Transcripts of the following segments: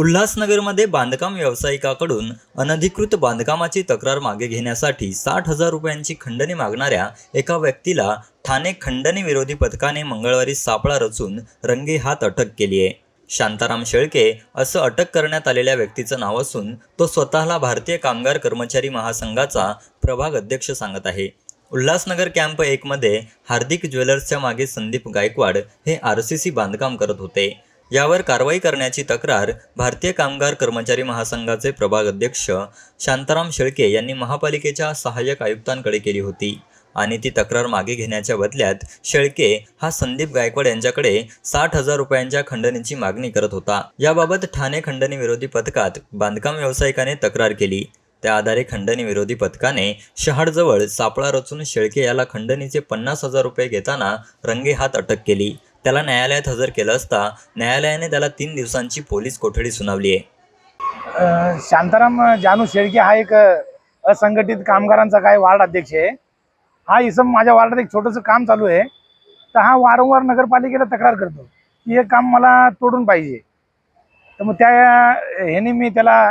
उल्हासनगरमध्ये बांधकाम व्यावसायिकाकडून अनधिकृत बांधकामाची तक्रार मागे घेण्यासाठी साठ हजार रुपयांची खंडणी मागणाऱ्या एका व्यक्तीला ठाणे खंडणी विरोधी पथकाने मंगळवारी सापळा रचून रंगेहात अटक केली आहे. शांताराम शेळके असं अटक करण्यात आलेल्या व्यक्तीचं नाव असून तो स्वतःला भारतीय कामगार कर्मचारी महासंघाचा प्रभाग अध्यक्ष सांगत आहे. उल्हासनगर कॅम्प एकमध्ये हार्दिक ज्वेलर्सच्या मागे संदीप गायकवाड हे आर सी सी बांधकाम करत होते. यावर कारवाई करण्याची तक्रार भारतीय कामगार कर्मचारी महासंघाचे प्रभाग अध्यक्ष शांताराम शेळके यांनी महापालिकेच्या सहाय्यक आयुक्तांकडे केली होती. आणि ती तक्रार मागे घेण्याच्या बदल्यात शेळके हा संदीप गायकवाड यांच्याकडे साठ हजार रुपयांच्या खंडणीची मागणी करत होता. याबाबत ठाणे खंडणी विरोधी पथकात बांधकाम व्यावसायिकाने तक्रार केली. त्या आधारे खंडणी विरोधी पथकाने शहाडजवळ सापळा रचून शेळके याला खंडणीचे पन्नास हजार रुपये घेताना रंगेहात अटक केली. त्याला न्यायालयात हजर केलं असता न्यायालयाने त्याला तीन दिवसांची पोलीस कोठडी सुनावली आहे. शांताराम जानू शेळके हा एक असंघटित कामगारांचा काय वार्ड अध्यक्ष आहे. हा इसम माझ्या वार्डात एक छोटंसं काम चालू आहे. तर हा वारंवार नगरपालिकेला तक्रार करतो की हे काम मला तोडून पाहिजे. तर मग त्या ह्याने मी त्याला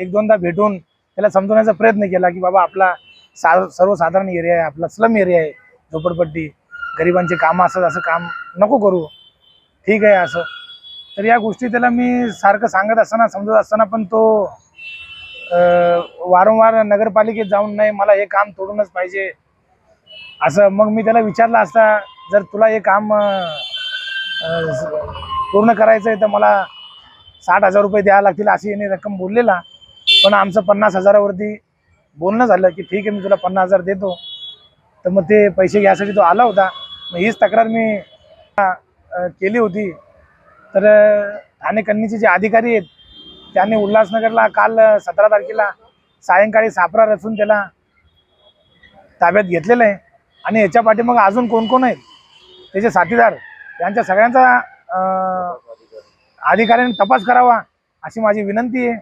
एक दोनदा भेटून त्याला समजवण्याचा प्रयत्न केला की बाबा आपला सा सर्वसाधारण एरिया आहे आपला स्लम एरिया आहे झोपडपट्टी. गरिबांचे कामं असं असं काम नको करू. ठीक आहे असं. तर या गोष्टी त्याला मी सारखं सांगत असताना समजत असताना पण तो वारंवार नगरपालिकेत जाऊन नाही मला हे काम तोडूनच पाहिजे. असं मग मी त्याला विचारलं असता जर तुला हे काम पूर्ण करायचं आहे तर मला साठ हजार रुपये द्यावं लागतील अशी याने रक्कम बोललेला. पण आमचं पन्नास हजारावरती बोलणं झालं की ठीक आहे मी तुला पन्नास हजार देतो. तर मग ते पैसे घ्यायसाठी तो आला होता. हीच तक्रार मी केली होती. तर ठाणे कन्नीचे जे अधिकारी आहेत त्यांनी उल्हासनगरला काल सतरा तारखेला सायंकाळी सापरा रचून त्याला ताब्यात घेतलेलं आहे. आणि याच्या पाठीमागं अजून कोण कोण आहेत? त्याचे साथीदार यांच्या सगळ्यांचा अधिकाऱ्यांनी तपास करावा अशी माझी विनंती आहे.